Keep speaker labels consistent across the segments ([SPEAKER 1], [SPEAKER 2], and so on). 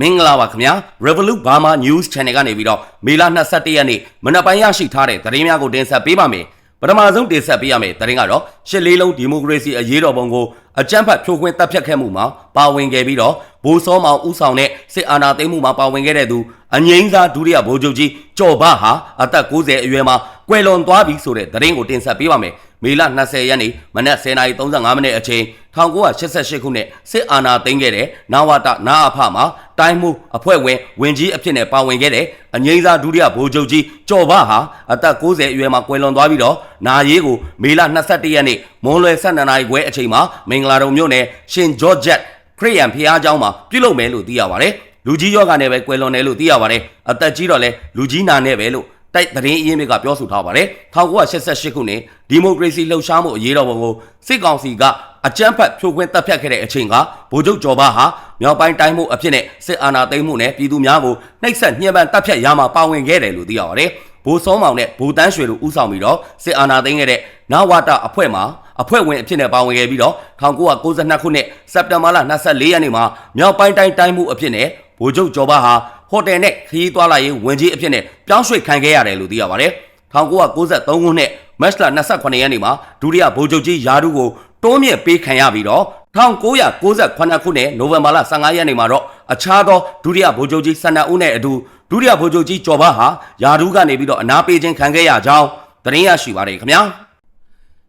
[SPEAKER 1] မင်္ဂလာပါခင်ဗျာ Revolut Burma News Channel ကနေပြီးတော့မေလ22ရက်နေ့မနက်ပိုင်းရရှိထားတဲ့သတင်းများကိုတင်ဆက်ပေးပါမယ်ပထမဆုံးတင်ဆက်ပေးရမယ့်သတင်းကတော့ရှစ်လေးလုံးဒီမိုကရေစီအရေးတော်ပုံကိုအကြမ်းဖက်ဖြိုခွင်းတပ်ဖြတ်ခဲ့မှုမှာပါဝင်ခဲ့ပြီးတော့ဘိုးစောမောင်ဦးဆောင်တဲ့စစ်အာဏာသိမ်းမှုမှာပါဝင်ခဲ့တဲ့သူအငိမ့်စားဒုတိယဗိုလ်ချုပ်ကြီးကျော်ဘဟာအသက်60အရွယ်မှာကွယ်လွန်သွားပြီဆိုတဲ့သတင်းကိုတင်ဆက်ပေးပါမယ် မေလ20ရက်နေ့မနက်10:35မိနစ်အချိန်1988ခုနှစ်စစ်အာဏာသိမ်းခဲ့တဲ့နဝတနာအဖမှာတိုင်းမှုအဖွဲ့ဝင်ဝင်ကြီးအဖြစ်နဲ့ပါဝင်ခဲ့တဲ့အငိမ့်စားဒုတိယဗိုလ်ချုပ်ကြီးကျော်ဘဟာအသက်60အရွယ်မှာကွယ်လွန်သွားပြီးတော့နာရေးကိုမေလ21ရက်နေ့မွန်းလွယ်12နာရီခွဲအချိန်မှာမင်္ဂလာတုံမြို့နယ်ရှင်ဂျော့ဂျက်ခရစ်ယာန်ဖျားเจ้าမှာပြုလုပ်မယ်လို့သိရပါတယ်လူကြီးယောဂနဲ့ပဲကွယ်လွန်တယ်လို့သိရပါတယ်အသက်ကြီးတော့လဲလူကြီးနာနဲ့ပဲလို့ တိုက်သတင်းအရင်းမြစ်ကပြောဆိုထားပါတယ်1988ခုနှစ်ဒီမိုကရေစီလှုပ်ရှားမှုအရေးတော်ပုံကိုစစ်ကောင်စီကအကြမ်းဖက်ဖြိုခွင်းတပ်ဖြတ်ခဲ့တဲ့အချိန်ကဗိုလ်ချုပ်ကျော်ဘာဟာမြောက်ပိုင်းတိုင်းမှုအဖြစ်နဲ့စစ်အာဏာသိမ်းမှုနဲ့ပြည်သူများကိုနှိပ်စက်ညှဉ်းပန်းတပ်ဖြတ်ရမှာပါဝင်ခဲ့တယ်လို့သိရပါတယ်ဘိုးစောမောင်နဲ့ဘိုးတန်းရွှေတို့ဦးဆောင်ပြီးတော့စစ်အာဏာသိမ်းခဲ့တဲ့နဝတအဖွဲ့မှာအဖွဲ့ဝင်အဖြစ်နဲ့ပါဝင်ခဲ့ပြီးတော့1992ခုနှစ်စက်တင်ဘာလ24ရက်နေ့မှာမြောက်ပိုင်းတိုင်းတိုင်းမှုအဖြစ်နဲ့ဗိုလ်ချုပ်ကျော်ဘာဟာ ဟိုတယ်နဲ့ခရီးသွားလာရေးဝင်ကြီးအဖြစ်နဲ့ပြောင်းရွှေ့ခံခဲ့ရတယ်လို့သိရပါတယ်1993ခုနှစ်မတ်လ28ရက်နေ့မှာဒုတိယဗိုလ်ချုပ်ကြီးယာဒူးကိုတိုးမြင့်ပေးခံရပြီးတော့1998ခုနှစ်နိုဝင်ဘာလ15ရက်နေ့မှာတော့အခြားသောဒုတိယဗိုလ်ချုပ်ကြီးဆန္ဒဦးနဲ့အတူဒုတိယဗိုလ်ချုပ်ကြီးကျော်ဘာဟာယာဒူးကနေပြီးတော့အနာပေးခြင်းခံခဲ့ရကြောင်းသတင်းရရှိပါတယ်ခင်ဗျာ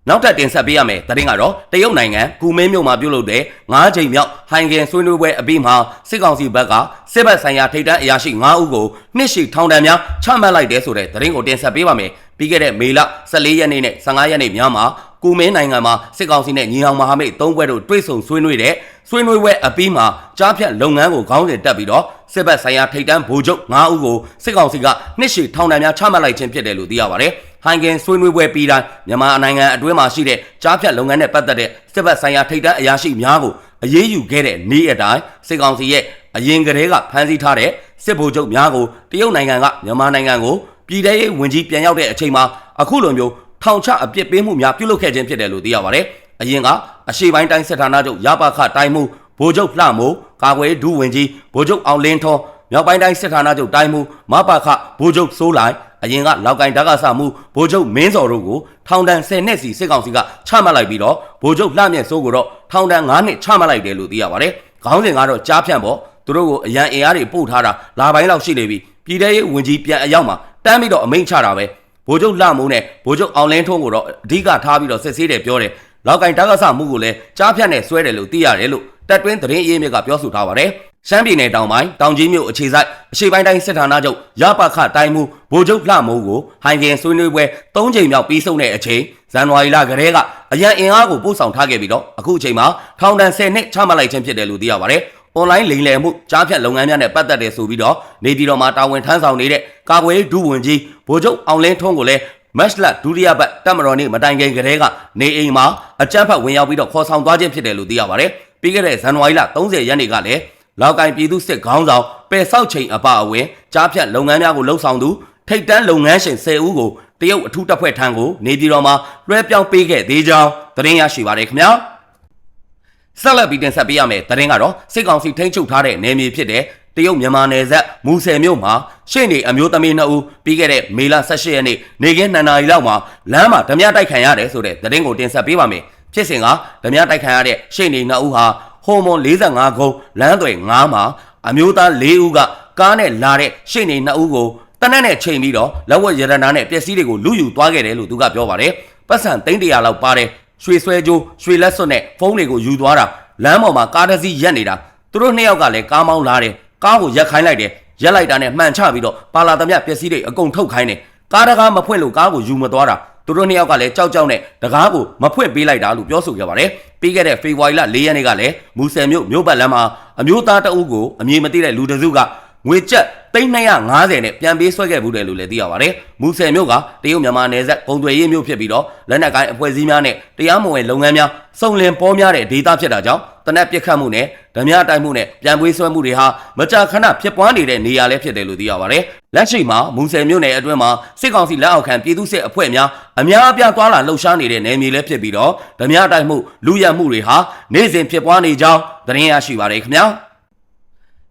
[SPEAKER 1] နောက်ထပ်တင်ဆက်ပေးရမယ်သတင်းကတော့တရုတ်နိုင်ငံကူမင်းမြို့မှာပြုလုပ်တဲ့9ချိန်မြောက်ဟိုင်ဂင်ဆွေးနွေးပွဲအပြီးမှာစစ်ကောင်စီဘက်ကစစ်ဘက်ဆိုင်ရာထိပ်တန်းအရာရှိ9ဦးကိုနှစ်ရှည်ထောင်ဒဏ်များချမှတ်လိုက်တဲ့ဆိုတဲ့သတင်းကိုတင်ဆက်ပေးပါမယ်ပြီးခဲ့တဲ့မေလ14ရက်နေ့နဲ့15ရက်နေ့များမှာကူမင်းနိုင်ငံမှာစစ်ကောင်စီနဲ့ညီအောင်မဟာမိတ်၃ဘွဲ့တို့တွေ့ဆုံဆွေးနွေးတဲ့ဆွေးနွေးပွဲအပြီးမှာကြားဖြတ်လုပ်ငန်းကိုခေါင်းစဉ်တက်ပြီးတော့စစ်ဘက်ဆိုင်ရာထိပ်တန်းဗိုလ်ချုပ်9ဦးကိုစစ်ကောင်စီကနှစ်ရှည်ထောင်ဒဏ်များချမှတ်လိုက်ခြင်းဖြစ်တယ်လို့သိရပါတယ် ဟိုင်ဂင်ဆွေးနွေးပွဲပြီးတိုင်းမြန်မာနိုင်ငံအတွင်းမှာရှိတဲ့ကြားဖြတ်လုပ်ငန်းနဲ့ပတ်သက်တဲ့စစ်ဘက်ဆိုင်ရာထိပ်တန်းအရာရှိများကိုအရေးယူခဲ့တဲ့နေ့အတိုင်းစစ်ကောင်စီရဲ့အရင်ကတည်းကဖမ်းဆီးထားတဲ့စစ်ဗိုလ်ချုပ်များကိုတရုတ်နိုင်ငံကမြန်မာနိုင်ငံကိုပြည်ထရေးဝင်ကြီးပြန်ရောက်တဲ့အချိန်မှာအခုလိုမျိုးထောင်ချအပြစ်ပေးမှုများပြုလုပ်ခဲ့ခြင်းဖြစ်တယ်လို့သိရပါတယ်။အရင်ကအရှိပိုင်းတိုင်းစစ်ဌာနချုပ်ရပါခတိုင်းမှုဗိုလ်ချုပ်လှမိုးကာကွယ်ဒူးဝင်ကြီးဗိုလ်ချုပ်အောင်လင်းထွန်းမြောက်ပိုင်းတိုင်းစစ်ဌာနချုပ်တိုင်းမှုမပါခဗိုလ်ချုပ်စိုးလိုက် အရင်ကလောက်ကင်ဓာတ်ကဆမှုဗိုလ်ချုပ်မင်းစော်တို့ကိုထောင်ဒဏ်10နှစ်စီစစ်ကောင်စီကချမှတ်လိုက်ပြီးတော့ဗိုလ်ချုပ်လှမြင့်စိုးကိုတော့ထောင်ဒဏ်9နှစ်ချမှတ်လိုက်တယ်လို့သိရပါတယ်။ခေါင်းစဉ်ကတော့ကြားဖြန့်ပေါ့သူတို့ကိုအရန်အင်အားတွေပို့ထားတာလာပိုင်းလောက်ရှိနေပြီပြည်ထရေးဝင်ကြီးပြန်အရောက်မှာတန်းပြီးတော့အမိန့်ချတာပဲဗိုလ်ချုပ်လှမိုးနဲ့ဗိုလ်ချုပ်အောင်လင်းထွန်းကိုတော့အဓိကထားပြီးတော့စစ်ဆေးတယ်ပြောတယ်လောက်ကင်ဓာတ်ကဆမှုကိုလည်းကြားဖြန့်နဲ့ဆွဲတယ်လို့သိရတယ်လို့ တက်တွင်းသတင်းအရေးမြစ်ကပြောဆိုထားပါတယ်။ရှမ်းပြည်နယ်တောင်ပိုင်းတောင်ကြီးမြို့အခြေစိုက်အရှိပိုင်းတိုင်းစစ်ဌာနချုပ်ရပခတိုင်းမှုဗိုလ်ချုပ်လှမိုးကိုဟိုင်ကင်ဆွေးနွေးပွဲ၃ချိန်မြောက်ပြီးဆုံးတဲ့အချိန်ဇန်နဝါရီလကတည်းကအရန်အင်အားကိုပို့ဆောင်ထားခဲ့ပြီးတော့အခုအချိန်မှာထောင်ဒဏ်10နှစ်ချမှတ်လိုက်ခြင်းဖြစ်တယ်လို့သိရပါတယ်။ online လိမ်လည်မှုကြားဖြတ်လုပ်ငန်းများနဲ့ပတ်သက်တယ်ဆိုပြီးတော့နေပြည်တော်မှာတာဝန်ထမ်းဆောင်နေတဲ့ကာကွယ်ရေးဒုဝန်ကြီးဗိုလ်ချုပ်အောင်လင်းထွန်းကိုလည်းမက်လဒုတိယပတ်တက်မတော်နေ့မတိုင်ခင်ကတည်းကနေအိမ်မှာအကြမ်းဖက်ဝင်ရောက်ပြီးတော့ခေါ်ဆောင်သွားခြင်းဖြစ်တယ်လို့သိရပါတယ်။ ပြီးခဲ့တဲ့ဇန်နဝါရီလ30ရက်နေ့ကလည်းလောက်ကိုင်ပြည်သူစစ်ခေါင်းဆောင်ပယ်ဆောက်ချိန်အပအဝင်ကြားဖြတ်လုပ်ငန်းများကိုလှုပ်ဆောင်သူထိတ်တန်းလုပ်ငန်းရှင်10ဦးကိုတရုတ်အထူးတပ်ဖွဲ့ထံကိုနေပြည်တော်မှာလွှဲပြောင်းပေးခဲ့သေးကြောင်းသတင်းရရှိပါတယ်ခင်ဗျာ။ဆက်လက်ပြီးတင်ဆက်ပေးရမယ်သတင်းကတော့စစ်ကောင်စီထိန်းချုပ်ထားတဲ့နယ်မြေဖြစ်တဲ့တရုတ်မြန်မာနယ်စပ်မူဆယ်မြို့မှာရှေ့နေအမျိုးသမီးနှစ်ဦးပြီးခဲ့တဲ့မေလ18ရက်နေ့နေကင်း2နာရီလောက်မှာလမ်းမှာဓမြတိုက်ခံရတယ်ဆိုတဲ့သတင်းကိုတင်ဆက်ပေးပါမယ်။ ဖြစ်စဉ်ကဓမြတိုက်ခံရတဲ့ရှေ့နေနှစ်ဦးဟာဟိုမွန်45ခုလမ်းသွယ်9မှာအမျိုးသား4ဦးကကားနဲ့လာတဲ့ရှေ့နေနှစ်ဦးကိုတနက်နဲ့ချိန်ပြီးတော့လက်ဝက်ရတနာနဲ့ပျက်စီးတွေကိုလူယူသွားခဲ့တယ်လို့သူကပြောပါတယ်။ပတ်စံသိန်းတရာလောက်ပါတယ်ရွှေဆွဲကြိုးရွှေလက်စွပ်နဲ့ဖုန်းတွေကိုယူသွားတာလမ်းပေါ်မှာကားတစ်စီးရက်နေတာသူတို့နှစ်ယောက်ကလည်းကားမောင်းလာတယ်ကားကိုရက်ခိုင်းလိုက်တယ်ရက်လိုက်တာနဲ့မှန်ချပြီးတော့ပါလာသမျှပျက်စီးတွေအကုန်ထုတ်ခိုင်းတယ်ကားတကားမဖွင့်လို့ကားကိုယူမသွားတာ သူတို့နှစ်ယောက်ကလည်းကြောက်ကြောက်နဲ့တကားကိုမဖွင့်ပေးလိုက်တာလို့ပြောဆိုခဲ့ပါတယ်ပြီးခဲ့တဲ့ဖေဖော်ဝါရီလ၄ရက်နေ့ကလည်းမူဆယ်မြို့မြို့ပတ်လမ်းမှာအမျိုးသားတအုပ်ကိုအမည်မသိတဲ့လူတစုကငွေကျပ်3250နဲ့ပြန်ပေးဆွဲခဲ့ဘူးတယ်လို့လည်းသိရပါတယ်။မူဆယ်မြို့ကတရုတ်မြန်မာနယ်စပ်ကုန်သွယ်ရေးမြို့ဖြစ်ပြီးတော့လက်နက်ကိုင်းအဖွဲ့အစည်းများနဲ့တရားမဝင်လုပ်ငန်းများစုံလင်ပေါ်များတဲ့ဒေသဖြစ်တာကြောင့် တနက်ပစ်ခတ်မှုနဲ့ဓမြတိုက်မှုနဲ့ပြန်ပွေးဆွဲမှုတွေဟာမကြာခဏဖြစ်ပွားနေတဲ့နေရာလည်းဖြစ်တယ်လို့သိရပါတယ်။လက်ရှိမှာမူဆယ်မြို့နယ်အတွင်းမှာစစ်ကောင်စီလက်အောက်ခံပြည်သူစစ်အဖွဲ့များအများအပြားသွားလာလှုပ်ရှားနေတဲ့နယ်မြေလည်းဖြစ်ပြီးတော့ဓမြတိုက်မှုလူရမှုတွေဟာနေ့စဉ်ဖြစ်ပွားနေကြောင်းသတင်းရရှိပါတယ်ခင်ဗျာ။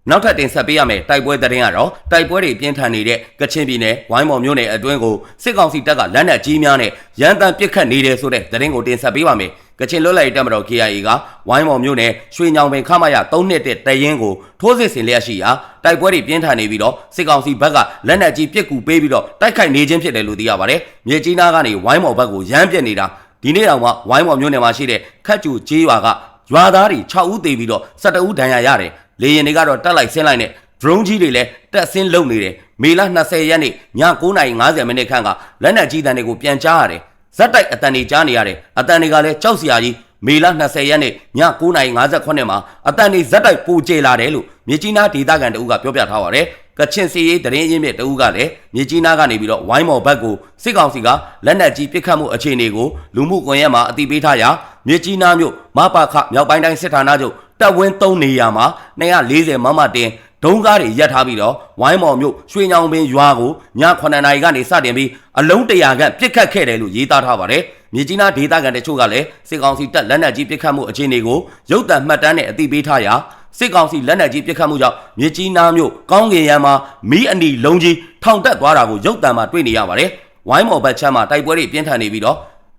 [SPEAKER 1] နောက်ထပ်တင်ဆက်ပေးရမယ့်တိုက်ပွဲသတင်းကတော့တိုက်ပွဲတွေပြင်းထန်နေတဲ့ကချင်ပြည်နယ်ဝိုင်းမော်မြို့နယ်အတွင်းကိုစစ်ကောင်စီတပ်ကလက်နက်ကြီးများနဲ့ရန်တမ်းပစ်ခတ်နေတယ်ဆိုတဲ့သတင်းကိုတင်ဆက်ပေးပါမယ်။ကချင်လွတ်လပ်ရေးတပ်မတော် KIA ကဝိုင်းမော်မြို့နယ်ရွှေညောင်ပင်ခမရ3နှစ်တဲ့တရင်ကိုထိုးစစ်ဆင်လျက်ရှိရာတိုက်ပွဲတွေပြင်းထန်နေပြီးတော့စစ်ကောင်စီဘက်ကလက်နက်ကြီးပစ်ကူပေးပြီးတော့တိုက်ခိုက်နေခြင်းဖြစ်တယ်လို့သိရပါတယ်။မြေကြီးနားကနေဝိုင်းမော်ဘက်ကိုရမ်းပြစ်နေတာဒီနေ့တောင်မှဝိုင်းမော်မြို့နယ်မှာရှိတဲ့ခက်ကျူကျေးရွာကရွာသားတွေ6ဦးသေပြီးတော့12ဦးဒဏ်ရာရတယ်။ လေရင်တွေကတော့တက်လိုက်ဆင်းလိုက်နဲ့ drone ကြီးတွေလည်းတက်ဆင်းလုံနေတယ်မေလ20ရက်နေ့ည9:50မိနစ်ခန့်ကလက်နက်ကြီးတန်းတွေကိုပြန်ကြားရတယ်ဇက်တိုက်အတန်တွေကြားနေရတယ်အတန်တွေကလည်းကြောက်စရာကြီးမေလ20ရက်နေ့ည9:58မှာအတန်တွေဇက်တိုက်ပူကျလာတယ်လို့မြေကြီးနားဒေသခံတအုပ်ကပြောပြထားပါတယ်ကချင်စီရေးတရင်ရင်းမြစ်တအုပ်ကလည်းမြေကြီးနားကနေပြီးတော့ဝိုင်းမော်ဘက်ကိုစစ်ကောင်စီကလက်နက်ကြီးပစ်ခတ်မှုအခြေအနေကိုလူမှုကွန်ရက်မှာအတိပေးထားရာမြေကြီးနားမြို့မပါခမြောက်ပိုင်းတိုင်းစစ်ဌာနချုပ် တပ်ဝင်း3နေရာမှာ240မမတင်ဒုံကားတွေရပ်ထားပြီးတော့ဝိုင်းမော်မြို့ရွှေညောင်ပင်ရွာကိုည9နာရီကနေစတင်ပြီးအလုံးတရာခန့်ပစ်ခတ်ခဲ့တယ်လို့ရေးသားထားပါတယ်။မြေကြီးနားဒေသခံတချို့ကလည်းစစ်ကောင်စီတပ်လက်နက်ကြီးပစ်ခတ်မှုအခြေအနေကိုရုပ်သံမှတ်တမ်းနဲ့အသိပေးထားရာစစ်ကောင်စီလက်နက်ကြီးပစ်ခတ်မှုကြောင့်မြေကြီးနားမြို့ကောင်းကင်ရံမှာမီးအနီလုံးကြီးထောင်တက်သွားတာကိုရုပ်သံမှာတွေ့နေရပါတယ်။ဝိုင်းမော်ဘက်ချမ်းမှာတိုက်ပွဲတွေပြင်းထန်နေပြီးတော့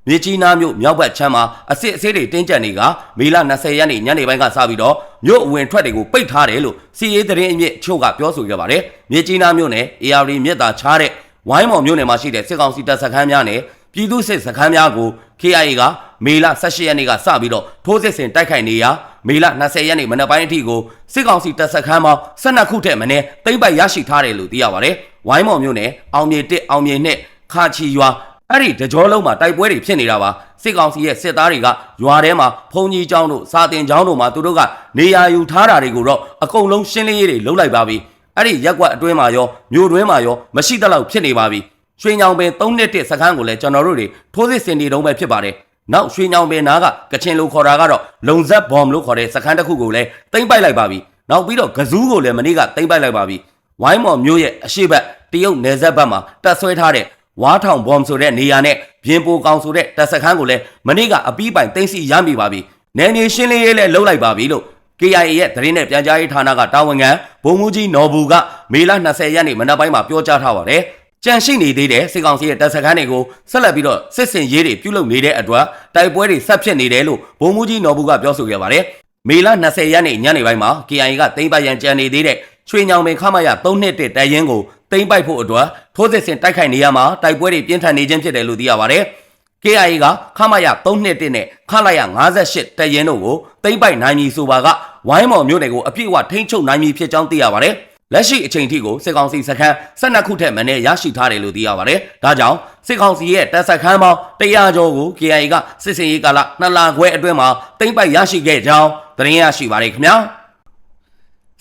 [SPEAKER 1] မြေကြီးနားမြို့မြောက်ဘက်ချမ်းမှာအစစ်အဆေးတွေတင်းကျပ်နေကမေလ20ရက်နေ့ညနေပိုင်းကစပြီးတော့မြို့အဝင်ထွက်တွေကိုပိတ်ထားတယ်လို့စီရေးသတင်းအမြင့်ချို့ကပြောဆိုခဲ့ပါတယ်။မြေကြီးနားမြို့နယ် AR မြစ်သာချားတဲ့ဝိုင်းမော်မြို့နယ်မှာရှိတဲ့စစ်ကောင်စီတပ်စခန်းများနဲ့ပြည်သူစစ်စခန်းများကို KIA ကမေလ18ရက်နေ့ကစပြီးတော့ထိုးစစ်ဆင်တိုက်ခိုက်နေရာမေလ20ရက်နေ့မနက်ပိုင်းအထိကိုစစ်ကောင်စီတပ်စခန်းပေါင်း12ခုထက်မနည်းသိမ်းပိုက်ရရှိထားတယ်လို့သိရပါတယ်။ဝိုင်းမော်မြို့နယ်အောင်မြေ1အောင်မြေ2ခါချီရွာ အဲ့ဒီတကြောလုံးမှာတိုက်ပွဲတွေဖြစ်နေတာပါစစ်ကောင်စီရဲ့စစ်သားတွေကရွာထဲမှာဖုန်ကြီးကျောင်းတို့စာတင်ကျောင်းတို့မှာသူတို့ကနေရာယူထားတာတွေကိုတော့အကုန်လုံးရှင်းလင်းရေးတွေလုပ်လိုက်ပါပြီအဲ့ဒီရက်ကွက်အတွင်းမှာရောမြို့တွင်းမှာရောမရှိတလောက်ဖြစ်နေပါပြီရွှေညောင်ပင်3နှစ်တစ်စခန်းကိုလည်းကျွန်တော်တို့တွေထိုးစစ်ဆင်နေတုံးပဲဖြစ်ပါတယ်နောက်ရွှေညောင်ပင်နားကကချင်လိုခေါ်တာကတော့လုံဇက်ဘော်မလို့ခေါ်တဲ့စခန်းတစ်ခုကိုလည်းတင်ပိုက်လိုက်ပါပြီနောက်ပြီးတော့ကဇူးကိုလည်းမနေ့ကတင်ပိုက်လိုက်ပါပြီဝိုင်းမော်မျိုးရဲ့အရှိတ်တရုတ်နယ်စပ်ဘက်မှာတက်ဆွဲထားတဲ့ ဝါထောင်ဘွမ်ဆိုတဲ့နေရာနဲ့ပြင်ပိုကောင်ဆိုတဲ့တပ်စခန်းကိုလည်းမနေ့ကအပီးပိုင်သိမ်းဆီရမိပါပြီ။နယ်မြေရှင်းလင်းရေးလည်းလုပ်လိုက်ပါပြီလို့ KIA ရဲ့သတင်းနဲ့ပြန်ကြားရေးဌာနကတာဝန်ခံဗိုလ်မှူးကြီးနော်ဘူးကမေလ20ရက်နေ့မနက်ပိုင်းမှာပြောကြားထားပါတယ်။ကြန့်ရှိနေသေးတဲ့စစ်ကောင်စီရဲ့တပ်စခန်းတွေကိုဆက်လက်ပြီးတော့စစ်စင်ရေးတွေပြုလုပ်နေတဲ့အတွက်တိုက်ပွဲတွေဆက်ဖြစ်နေတယ်လို့ဗိုလ်မှူးကြီးနော်ဘူးကပြောဆိုခဲ့ပါတယ်။မေလ20ရက်နေ့ညနေပိုင်းမှာ KIA ကသိမ်းပိုက်ရန်ကြံနေသေးတဲ့ချွေညောင်ပင်ခမရ3နှစ်တဲ့တရင်ကို သိမ်းပိုက်ဖို့အတွက်ထိုးစစ်ဆင်တိုက်ခိုက်နေရမှာတိုက်ပွဲတွေပြင်းထန်နေခြင်းဖြစ်တယ်လို့သိရပါတယ်။ KIA ကခမရ3နှစ်တဲ့နဲ့ခလာရ58တရင်တို့ကိုသိမ်းပိုက်နိုင်ပြီဆိုပါကဝိုင်းမော်မြို့နယ်ကိုအပြည့်အဝထိန်းချုပ်နိုင်ပြီဖြစ်ကြောင်းသိရပါတယ်။လက်ရှိအချိန်ထိကိုစစ်ကောင်စီစခန်း12ခုထက်မနည်းရရှိထားတယ်လို့သိရပါတယ်။ဒါကြောင့်စစ်ကောင်စီရဲ့တပ်စခန်းပေါင်း100ကျော်ကို KIA ကစစ်စင်ရေးကာလ2လခွဲအတွင်းမှာသိမ်းပိုက်ရရှိခဲ့ကြောင်းသတင်းရရှိပါတယ်ခင်ဗျာ။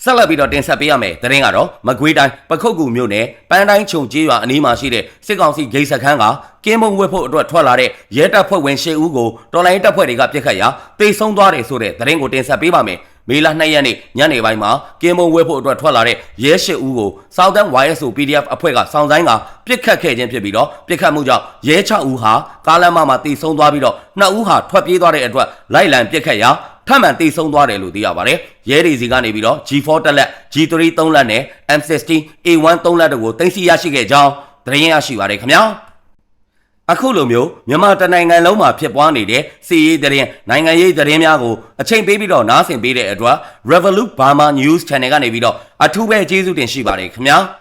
[SPEAKER 1] ဆက်လက်ပြီးတော့တင်ဆက်ပေးရမယ်။သတင်းကတော့မကွေးတိုင်းပခုတ်ကူမြို့နယ်ပန်းတိုင်းခြုံကျေးရွာအနီးမှာရှိတဲ့စစ်ကောင်စီဂိတ်စခန်းကကင်းမုံဝက်ဖို့အတွက်ထွက်လာတဲ့ရဲတပ်ဖွဲ့ဝင်၈ဦးကိုတော်လိုင်းတပ်ဖွဲ့တွေကပြစ်ခတ်ရာတိတ်ဆုံးသွားတယ်ဆိုတဲ့သတင်းကိုတင်ဆက်ပေးပါမယ်။မေလ2ရက်နေ့ညနေပိုင်းမှာကင်းမုံဝက်ဖို့အတွက်ထွက်လာတဲ့ရဲ၈ဦးကို Southern YSO PDF အဖွဲ့ကစောင့်ဆိုင်ကပြစ်ခတ်ခဲ့ခြင်းဖြစ်ပြီးတော့ပြစ်ခတ်မှုကြောင့်ရဲ6ဦးဟာကားလမ်းမမှာတိတ်ဆုံးသွားပြီးတော့2ဦးဟာထွက်ပြေးသွားတဲ့အတွက်လိုက်လံပြစ်ခတ်ရာ ထပ်မံတိတ်ဆုံးသွားတယ်လို့သိရပါတယ်။ရဲတွေစီကနေပြီးတော့ G4 တက်လက် G3 3လက်နဲ့ M16 A1 3လက်တို့ကိုတင်စီရရှိခဲ့ကြောင်းသတင်းရရှိပါတယ်ခင်ဗျာ။အခုလိုမျိုးမြန်မာတနိုင်ငံလုံးမှာဖြစ်ပွားနေတဲ့စီးရေးသတင်းနိုင်ငံရေးသတင်းများကိုအချိန်ပေးပြီးတော့နားဆင်ပေးတဲ့အတွက် Revolut Burma News Channel ကနေပြီးတော့အထူးပဲကျေးဇူးတင်ရှိပါတယ်ခင်ဗျာ။